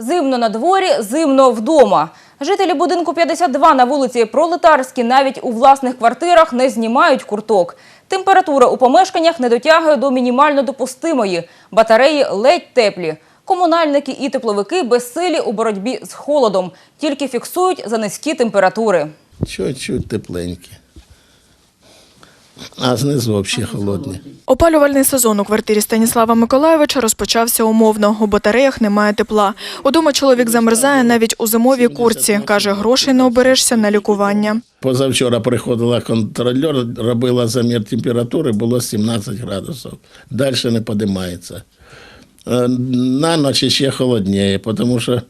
Зимно на дворі, зимно вдома. Жителі будинку 52 на вулиці Пролетарській навіть у власних квартирах не знімають курток. Температура у помешканнях не дотягує до мінімально допустимої. Батареї ледь теплі. Комунальники і тепловики безсилі у боротьбі з холодом. Тільки фіксують за низькі температури. Чуть-чуть тепленькі. А знизу взагалі холодні. Опалювальний сезон у квартирі Станіслава Миколаєвича розпочався умовно. У батареях немає тепла. Удома чоловік замерзає навіть у зимовій курці. Каже, грошей не оберешся на лікування. Позавчора приходила контролер, робила замір температури, було 17 градусів. Далі не підіймається. Е, На ночі ще холодніє, тому що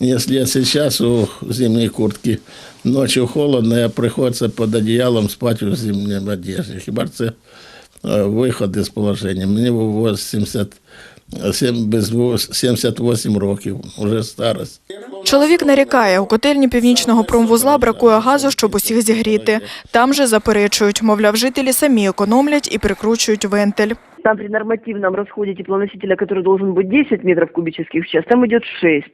якщо я зараз у зимній куртці ночі холодно, я приходиться під одіялом спати у зимній одежі. Хіба це виход із положення? Мені було 70, сім- без вос- 78 років, вже старость. Чоловік нарікає, у котельні північного промвузла бракує газу, щоб усіх зігріти. Там же заперечують, мовляв, жителі самі економлять і прикручують вентиль. Там при нормативном расходе теплоносителя, который должен быть 10 метров кубических в час, там идет 6.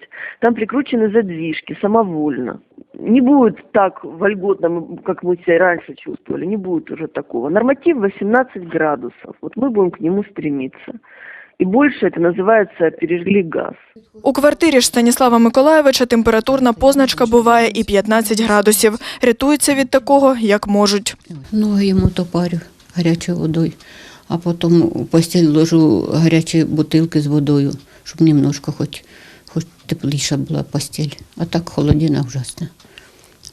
Там прикручены задвижки самовольно. Не будет так вольготно, мы- как мы себя раньше чувствовали, не будет уже такого. Норматив 18 градусов. Вот мы будем к нему стремиться. И больше это называется пережгли газ. У квартирі ж Станіслава Миколаєвича температурна позначка буває і 15 градусів. Рятуються від такого, як можуть. Ноги йому то парю гарячою водою, а потім у постіль ложу гарячі бутилки з водою, щоб немножко хоч, хоч тепліша була постіль. А так холодина ужасна.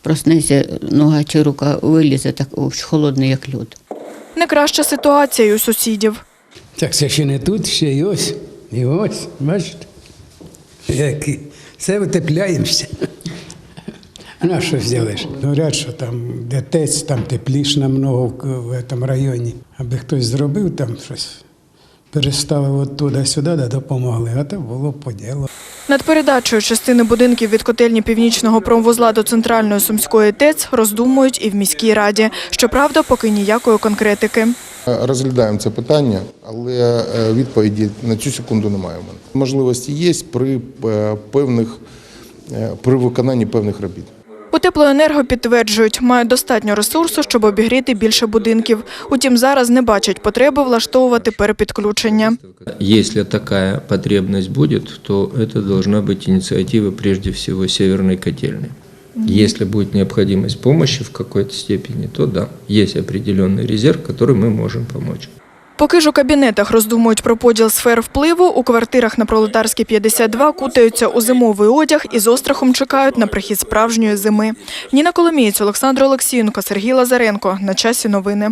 Проснеться, нога чи рука вилізе, так ось холодний, як льод. Не краща ситуація й у сусідів. Так це ще не тут, ще й ось. І ось, бачите? Які. Все утепляємося. А на що зробиш? Говорять, що там детець, там тепліше намного в, в цьому районі. Аби хтось зробив там щось, переставив от туди-сюди, да допомогли, а то було б по ділу. Над передачею частини будинків від котельні північного промвузла до центральної сумської ТЕЦ роздумують і в міській раді. Щоправда, поки ніякої конкретики. Розглядаємо це питання, але е, відповіді на цю секунду немає. Можливості є при е, певних е, при виконанні певних робіт. У теплоенерго підтверджують, мають достатньо ресурсу, щоб обігріти більше будинків. Утім, зараз не бачать потреби влаштовувати перепідключення. Если такая потребность будет, то это должна быть инициатива прежде всего Северной котельной. Если будет необходимость помощи в какой-то степени, то да, есть определенный резерв, который мы можем помочь. Поки ж у кабінетах роздумують про поділ сфер впливу, у квартирах на Пролетарській 52 кутаються у зимовий одяг і з острахом чекають на прихід справжньої зими. Ніна Коломієць, Олександр Олексієнко, Сергій Лазаренко. На часі новини.